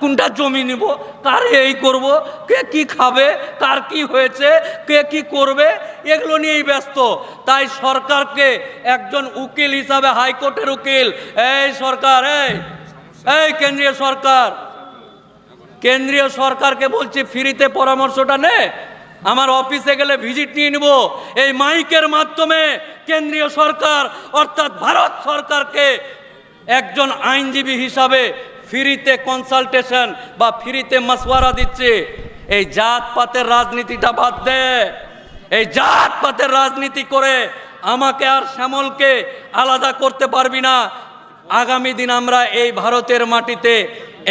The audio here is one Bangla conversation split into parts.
কোনটা জমি নিব? কার এই করব? কে কি খাবে? কার কি হয়েছে? কে কি করবে? এগুলো নিয়েই ব্যস্ত। তাই সরকারকে একজন উকিল হিসাবে হাইকোর্টের উকিল। এই সরকার, এই এই কেন্দ্রীয় সরকার। কেন্দ্রীয় সরকারকে বলছি, ফ্রিতে পরামর্শটা নে। আমার অফিসে গেলে ভিজিট নিয়ে নিব। এই মাইকের মাধ্যমে কেন্দ্রীয় সরকার, অর্থাৎ ভারত সরকারকে একজন আইনজীবী হিসাবে ফ্রিতে কনসালটেশন বা ফ্রিতে মশওয়ারা দিচ্ছে। এই জাতপাতের রাজনীতিটা বাদ দে। এই জাতপাতের রাজনীতি করে আমাকে আর শ্যামলকে আলাদা করতে পারবি না। আগামী দিন আমরা এই ভারতের মাটিতে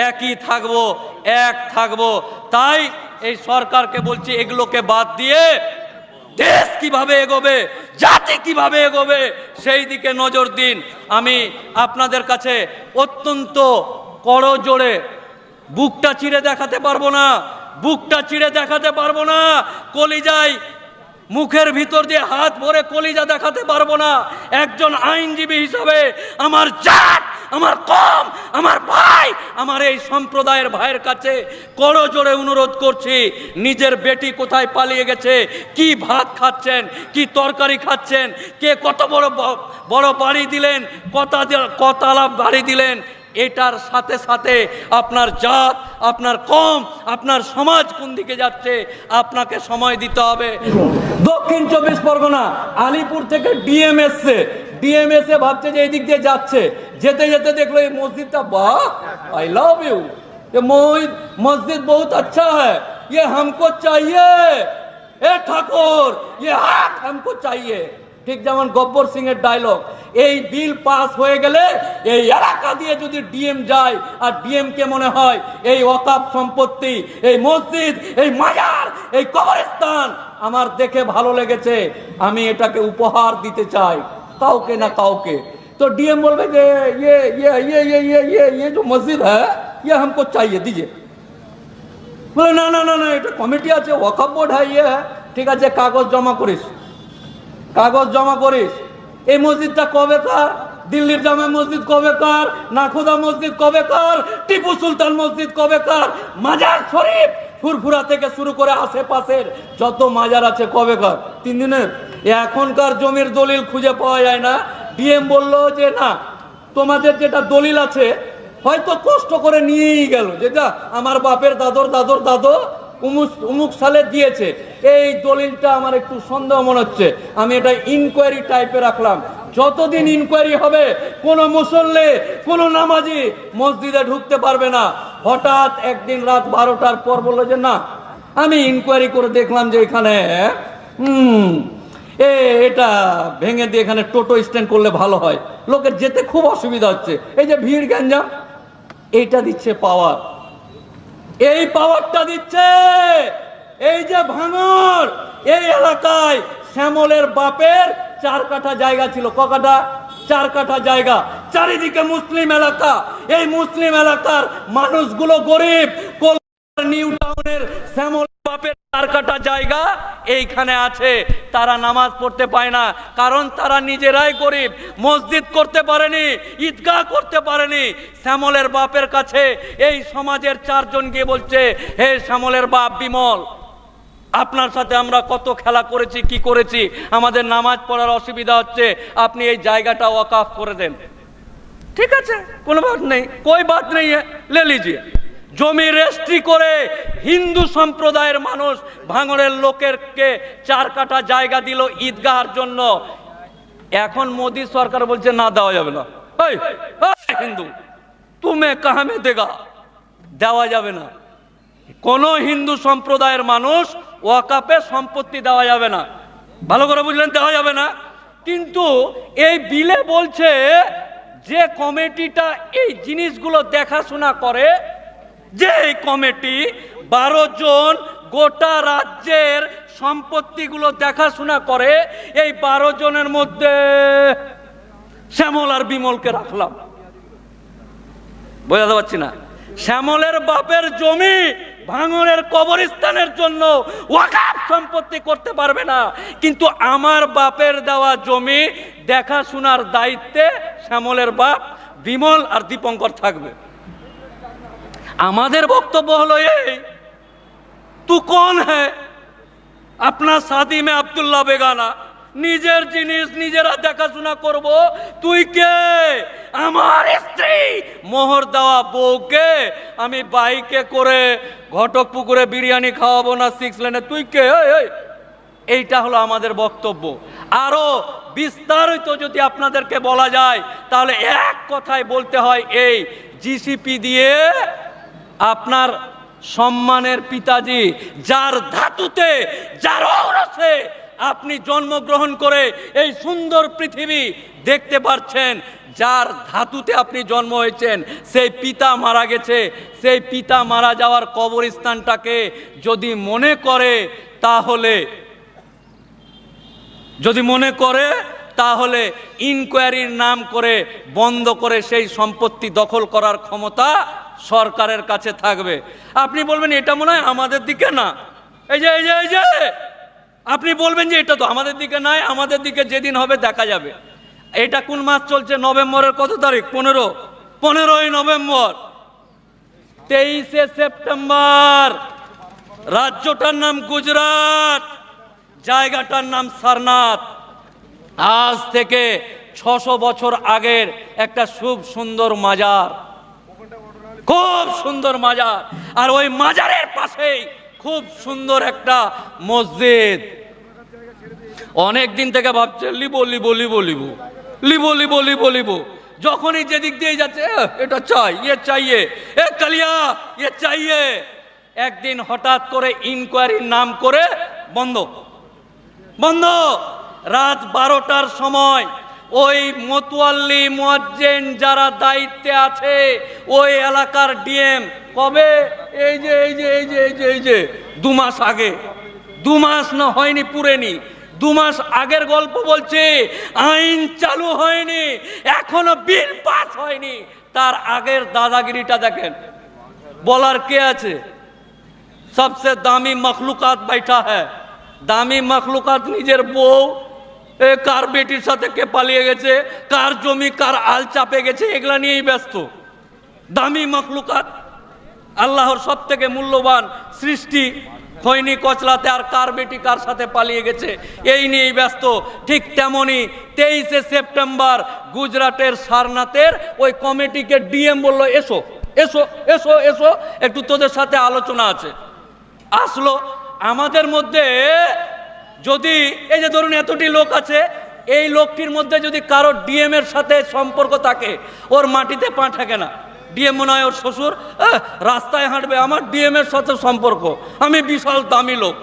একই থাকব, এক থাকব। তাই এই সরকারকে বলছি, এগুলোকে বাদ দিয়ে দেশ কীভাবে এগোবে, জাতি কীভাবে এগোবে, সেই দিকে নজর দিন। আমি আপনাদের কাছে অত্যন্ত করো জোরে। বুকটা চিড়ে দেখাতে পারব না, বুকটা চিড়ে দেখাতে পারব না, কলিজায় মুখের ভিতর দিয়ে হাত ভরে কলিজা দেখাতে পারব না। একজন আইনজীবী হিসাবে আমার জাত, আমার কম, আমার ভাই, আমার এই সম্প্রদায়ের ভাইয়ের কাছে করো জোরে অনুরোধ করছি, নিজের বেটি কোথায় পালিয়ে গেছে, কি ভাত খাচ্ছেন, কি তরকারি খাচ্ছেন, কে কত বড় বড় বাড়ি দিলেন, কতা কতালা বাড়ি দিলেন এটার সাথে সাথে আপনার জাত আপনার কম আপনার সমাজ কোন দিকে যাচ্ছে আপনাকে সময় দিতে হবে দক্ষিণ চব্বিশ পরগনা আলিপুর থেকে ডিএম এসছে ডিএম এসে ভাবছে যে এই দিক দিয়ে যাচ্ছে যেতে যেতে দেখলো এই মসজিদটা বাহ आई लव यू ये मोहित मस्जिद बहुत अच्छा है ये हमको चाहिए এ ঠাকুর ये হাত हमको चाहिए ঠিক যেমন গব্বর সিং এর ডায়লগ এই বিল পাস হয়ে গেলে এই এলাকা দিয়ে যদি ডিএম যায় আর ডিএম কে মনে হয় এই অকাপ সম্পত্তি এই মসজিদ এই মাজার এই কবরস্থান আমার দেখে ভালো লেগেছে আমি এটাকে উপহার দিতে চাই কাউকে না কাউকে তো ডিএম বলবে যে ये ये ये ये ये ये ये जो मस्जिद है ये हमको चाहिए दीजिए বলে না না না না এটা কমিটি আছে ওয়াকফ বোর্ড হ্যাঁ ইয়ে হ্যাঁ ঠিক আছে কাগজ জমা করিস কাগজ জমা করিস। এই মসজিদটা কবে কার? দিল্লির জামে মসজিদ কবে কার? নাখুদা মসজিদ কবে কার? টিপু সুলতান মসজিদ কবে কার? মাজার শরীফ ফুরফুরা থেকে শুরু করে আশেপাশের যত মাজার আছে কবে কার? তিন দিনের। এখনকার জমির দলিল খুঁজে পাওয়া যায় না। ডিএম বলল যে, না, তোমাদের যেটা দলিল আছে, হয়তো কষ্ট করে নিয়েই গেল। যেটা আমার বাপের দাদর দাদর দাদো উমুক উমুক সালে দিয়েছে। এই দলিলটা আমার একটু সন্দেহ মনে হচ্ছে। আমি এটা ইনকোয়ারি টাইপে রাখলাম। যতদিন ইনকোয়ারি হবে, কোন মুসল্লি, কোন নামাজি মসজিদে ঢুকতে পারবে না। হঠাৎ একদিন রাত বারোটার পর বলল যে, না, আমি ইনকোয়ারি করে দেখলাম যে এখানে, হুম, এ, এটা ভেঙে দিয়ে এখানে টোটো স্ট্যান্ড করলে ভালো হয়। লোকের যেতে খুব অসুবিধা হচ্ছে। এই যে ভিড় গ্যাঞ্জাম, এইটা দিচ্ছে পাওয়ার এই পাওয়ারটা দিচ্ছে। এই যে ভাঙর, এই এলাকায় শ্যামলের বাপের চার কাঠা জায়গা ছিল। ক কাঠা? চার কাঠা জায়গা। চারিদিকে মুসলিম এলাকা। এই মুসলিম এলাকার মানুষগুলো গরিব। নিউ টাউনের শ্যামল বাপের চার কাটা জায়গা এইখানে আছে। তারা নামাজ পড়তে পায় না, কারণ তারা নিজেরাই গরিব, মসজিদ করতে পারেনি, ঈদগাহ করতে পারেনি। শ্যামলের বাপের কাছে এই সমাজের চারজন গিয়ে বলছে, হে শ্যামলের বাপ বিমল, আপনার সাথে আমরা কত খেলা করেছি, কি করেছি, আমাদের নামাজ পড়ার অসুবিধা হচ্ছে, আপনি এই জায়গাটা ওয়াকাফ করে দেন। ঠিক আছে, কোনো বাত নেই, কই বাত নেই, লে লিজিয়ে। জমি রেস্ট্রি করে হিন্দু সম্প্রদায়ের মানুষ ভাঙড়ের লোকেরকে চার কাটা জায়গা দিল ঈদগাহার জন্য। এখন মোদি সরকার বলছে, না, দেওয়া যাবে না। হিন্দু, তুমি কাহামে দেগা? দেওয়া যাবে না। কোন হিন্দু সম্প্রদায়ের মানুষ ওয়াকাপে সম্পত্তি দেওয়া যাবে না। ভালো করে বুঝলেন, দেওয়া যাবে না। কিন্তু এই বিলে বলছে যে কমিটিটা এই জিনিসগুলো দেখাশোনা করে যে কমিটি বারো জন গোটা রাজ্যের সম্পত্তিগুলো দেখাশোনা করে, এই বারো জনের মধ্যে শ্যামল আর বিমলকে রাখলাম। বোঝাতে পারছি না। শ্যামলের বাপের জমি ভাঙনের কবরস্থানের জন্য ওয়াকাফ সম্পত্তি করতে পারবে না, কিন্তু আমার বাপের দেওয়া জমি দেখাশোনার দায়িত্বে শ্যামলের বাপ, বিমল আর দীপঙ্কর থাকবে। আমাদের বক্তব্য হলো এই। তু কোন হ্যাঁ আপনার সাথী মে আবদুল্লাহ বেগানা। নিজের জিনিস নিজেরা দেখাশোনা করব। তুই কে? আমার স্ত্রী। মোহর দেওয়া বউকে আমি বাইকে করে ঘটক পুকুরে বিরিয়ানি খাওয়াবো না সিক্স লেনে তুই কে? এই, এই। এইটা হলো আমাদের বক্তব্য। আরও বিস্তারিত যদি আপনাদেরকে বলা যায় তাহলে এক কথায় বলতে হয় এই জিসিপি দিয়ে আপনার সম্মানের পিতাজি, যার ধাতুতে, যার ঔরসে আপনি জন্মগ্রহণ করে এই সুন্দর পৃথিবী দেখতে পাচ্ছেন যার ধাতুতে আপনি জন্ম হয়েছেন, সেই পিতা মারা গেছে, সেই পিতা মারা যাওয়ার কবরস্থানটাকে যদি মনে করে, তাহলে, যদি মনে করে, তাহলে ইনকোয়ারির নাম করে, বন্ধ করে সেই সম্পত্তি দখল করার ক্ষমতা সরকারের কাছে থাকবে। আপনি বলবেন, এটা মনে হয় আমাদের দিকে না। এই যে এই যে এই যে, আপনি বলবেন যে, এটা তো আমাদের দিকে নাই, আমাদের দিকে যেদিন হবে দেখা যাবে। এটা কোন মাস চলছে? নভেম্বরের কত তারিখ? পনেরো। পনেরোই নভেম্বর। তেইশে সেপ্টেম্বর। রাজ্যটার নাম গুজরাট। জায়গাটার নাম সারনাথ। আজ থেকে ছশো বছর আগের একটা খুব সুন্দর মাজার। খুব সুন্দর মাজার। আর ওই মাজারের পাশেই খুব সুন্দর একটা মসজিদ। অনেক দিন থেকে ভাবছে, লিবো লিবো লিবো লিবো। লিবো লিবো লিবো লিবো। যখনই যেদিক দিয়ে যাচ্ছে এটা চাই ইয়ে চাইয়ে। এ কালিয়া ইয়ে চাইয়ে। একদিন হঠাৎ করে ইনকোয়ারির নাম করে বন্ধ। বন্ধ। রাত বারোটার সময় ওই মতুয়াল্লি মোয়াজ্জেন যারা দায়িত্বে আছে, ওই এলাকার ডিএম। কবে? এই যে এই যে এই যে এই যে এই যে, দু মাস আগে। দু মাস না হয়নি পুরেনি। দু মাস আগের গল্প বলছে, আইন চালু হয়নি, এখনও বিল পাস হয়নি। তার আগের দাদাগিরিটা দেখেন। বলার কে আছে? সবচেয়ে দামি মখলুকাত বৈঠা হ্যাঁ। দামি মখলুকাত নিজের বউ এ, কার বেটির সাথে কে পালিয়ে গেছে? কার জমি, কার আল চাপে গেছে? এগুলা নিয়েই ব্যস্ত। দামি মখলুকাত। আল্লাহর সব থেকে মূল্যবান সৃষ্টি খৈনি কচলাতে আর কার বেটি কার সাথে পালিয়ে গেছে? এই নিয়েই ব্যস্ত। ঠিক তেমনি তেইশে সেপ্টেম্বর গুজরাটের সারনাথের ওই কমিটিকে ডিএম বলল, এসো এসো এসো এসো, একটু তোদের সাথে আলোচনা আছে। আসলো। আমাদের মধ্যে যদি এই যে ধরুন এতটি লোক আছে, এই লোকটির মধ্যে যদি কারও ডিএম এর সাথে সম্পর্ক থাকে, ওর মাটিতে পা থাকে না। ডিএম মনে হয় ওর শ্বশুর রাস্তায় হাঁটবে, আমার ডিএম এর সাথে সম্পর্ক, আমি বিশাল দামি লোক।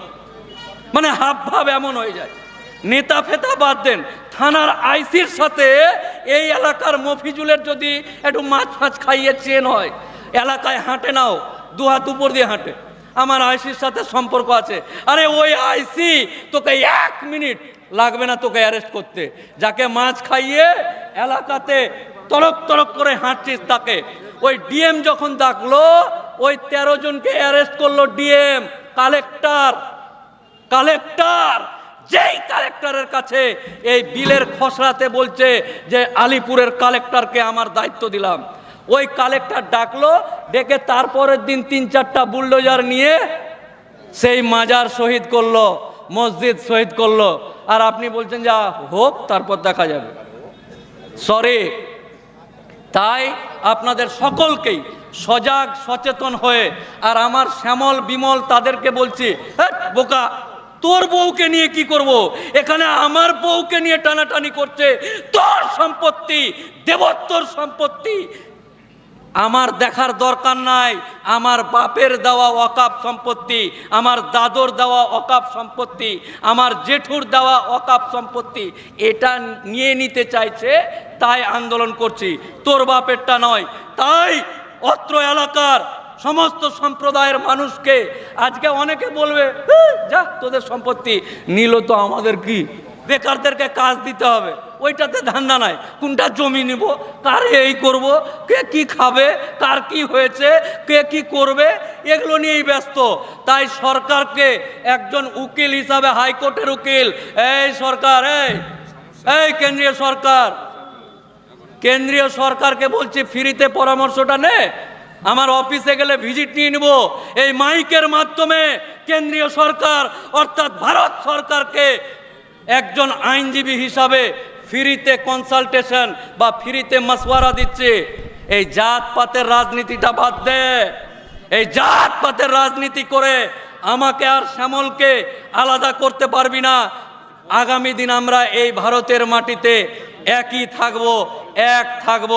মানে হাব ভাব এমন হয়ে যায়। নেতা ফেতা বাদ দেন, থানার আইসির সাথে এই এলাকার মফিজুলের যদি একটু মাছ ফাছ খাইয়ে চেন হয়, এলাকায় হাঁটে নাও দু হাত উপর দিয়ে হাঁটে। আমার আইসির সাথে সম্পর্ক আছে। আরে ওই আইসি, তোকে এক মিনিট লাগবে না তোকে অ্যারেস্ট করতে। যাকে মাছ খাইয়ে এলাকাতে তরক তরক করে হাঁটছিস তাকে। ওই ডিএম যখন ডাকলো, ওই তেরো জনকে অ্যারেস্ট করল ডিএম কালেক্টর কালেক্টর যেই কালেক্টরের কাছে এই বিলের খসড়াতে বলছে যে আলিপুরের কালেক্টরকে আমার দায়িত্ব দিলাম। ওই কালেক্টর ডাকলো ডেকে তারপরের দিন তিন চারটা বুলডোজার নিয়ে সেই মাজার শহীদ করল মসজিদ শহীদ করল। আর আপনি বলছেন যা হোক তারপর দেখা যাবে। সরি তাই আপনাদের সকলকেই সজাগ সচেতন হয়ে আর আমার শ্যামল বিমল তাদেরকে বলছি "হ্যাট, বোকা তোর বউকে নিয়ে কি করব। এখানে আমার বউকে নিয়ে টানাটানি করছে। তোর সম্পত্তি দেবত্তর সম্পত্তি আমার দেখার দরকার নাই। আমার বাপের দেওয়া অকাপ সম্পত্তি আমার দাদর দেওয়া অকাপ সম্পত্তি আমার জেঠুর দেওয়া অকাপ সম্পত্তি এটা নিয়ে নিতে চাইছে তাই আন্দোলন করছি। তোর বাপেরটা নয় তাই অত্র এলাকার সমস্ত সম্প্রদায়ের মানুষকে আজকে অনেকে বলবে "হ্যাঁ, যা তোদের সম্পত্তি নিল তো আমাদের কি? বেকারদেরকে কাজ দিতে হবে। ওইটাতে ধান্দা নাই। কোনটা জমি নিব, কার এই করব, কে কি খাবে, কার কি হয়েছে, কে কি করবে, এগুলো নিয়েই ব্যস্ত। তাই সরকারকে একজন উকিল হিসাবে, হাইকোর্টের উকিল, এই সরকার, এই এই কেন্দ্রীয় সরকার, কেন্দ্রীয় সরকারকে বলছি, ফ্রিতে পরামর্শটা নে, আমার অফিসে গেলে ভিজিট নিয়ে নিব। এই মাইকের মাধ্যমে কেন্দ্রীয় সরকার, অর্থাৎ ভারত সরকারকে একজন আইনজীবী হিসাবে ফ্রিতে কনসালটেশন বা ফ্রিতে মাসওয়ারা দিচ্ছে। এই জাতপাতের রাজনীতিটা বাদ দে। এই জাতপাতের রাজনীতি করে আমাকে আর শ্যামলকে আলাদা করতে পারবি না। আগামী দিন আমরা এই ভারতের মাটিতে একই থাকব, এক থাকব।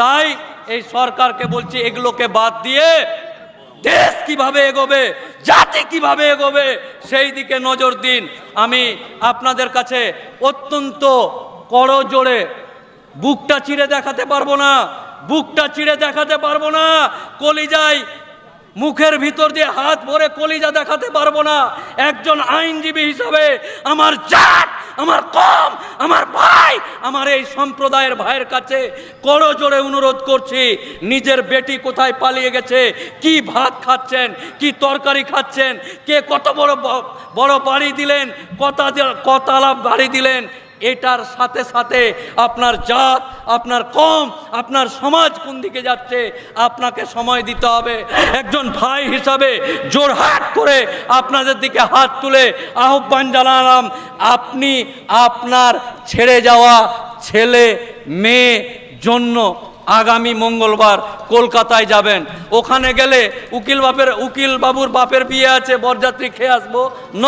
তাই এই সরকারকে বলছি, এগুলোকে বাদ দিয়ে দেশ কীভাবে এগোবে, জাতি কীভাবে এগোবে, সেই দিকে নজর দিন। আমি আপনাদের কাছে অত্যন্ত করজোড়ে বুকটা চিড়ে দেখাতে পারব না, বুকটা চিড়ে দেখাতে পারব না, কলিজায় মুখের ভিতর দিয়ে হাত ভরে কলিজা দেখাতে পারব না। একজন আইনজীবী হিসাবে আমার জাত, আমার কম, আমার ভাই, আমার এই সম্প্রদায়ের ভাইয়ের কাছে করো করজোড়ে অনুরোধ করছি, নিজের বেটি কোথায় পালিয়ে গেছে, কি ভাত খাচ্ছেন, কি তরকারি খাচ্ছেন, কে কত বড় বড় বাড়ি দিলেন, কত কতালা বাড়ি দিলেন এটার সাথে সাথে আপনার জাত, আপনার কম, আপনার সমাজ কোন দিকে যাচ্ছে, আপনাকে সময় দিতে হবে। একজন ভাই হিসাবে জোর জোরহাট করে আপনাদের দিকে হাত তুলে আহ্বান জানালাম, আপনি আপনার ছেড়ে যাওয়া ছেলে, মেয়ে জন্য আগামী মঙ্গলবার কলকাতায় যাবেন। ওখানে গেলে উকিল বাপের, উকিল বাবুর বাপের বিয়ে আছে, বরযাত্রী খেয়ে আসব। ন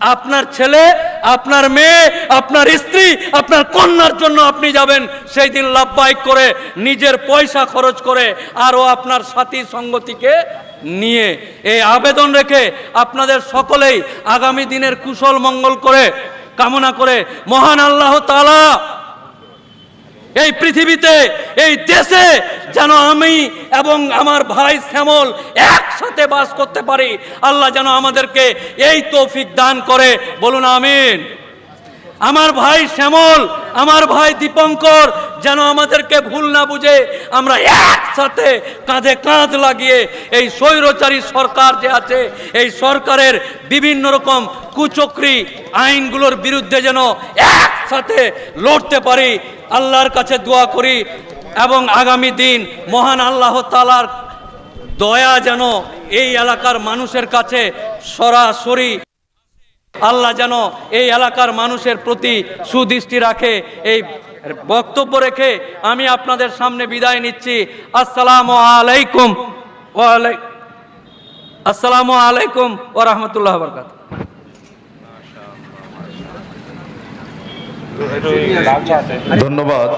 আপনার ছেলে আপনার মেয়ে, আপনার স্ত্রী, আপনার কন্যার জন্য আপনি যাবেন সেই দিন লাভবাহিক করে নিজের পয়সা খরচ করে আরও আপনার সাথী সঙ্গতিকে নিয়ে এই আবেদন রেখে আপনাদের সকলেই আগামী দিনের কুশল মঙ্গল করে কামনা করে মহান আল্লাহ তালা এই পৃথিবীতে, এই দেশে যেন আমি এবং আমার ভাই শ্যামল একসাথে বাস করতে পারি, আল্লাহ যেন আমাদেরকে এই তৌফিক দান করে। বলুন আমিন। আমার ভাই শ্যামল, আমার ভাই দীপঙ্কর যেন আমাদেরকে ভুল না বুঝে আমরা একসাথে কাঁধে কাঁধ লাগিয়ে এই স্বৈরচারী সরকার যে আছে, এই সরকারের বিভিন্ন রকম কুচক্রি আইনগুলোর বিরুদ্ধে যেন একসাথে লড়তে পারি। আল্লাহর কাছে দোয়া করি এবং আগামী দিন মহান আল্লাহ তালার দয়া যেন এই এলাকার মানুষের কাছে সরাসরি আল্লাহ যেন এই এলাকার মানুষের প্রতি সুদৃষ্টি রাখে, এই বক্তব্য রেখে আমি আপনাদের সামনে বিদায় নিচ্ছি। আসসালামু আলাইকুম। ওয়ালাই আসসালামু আলাইকুম ও রহমতুল্লাহ বরকাত ধন্যবাদ।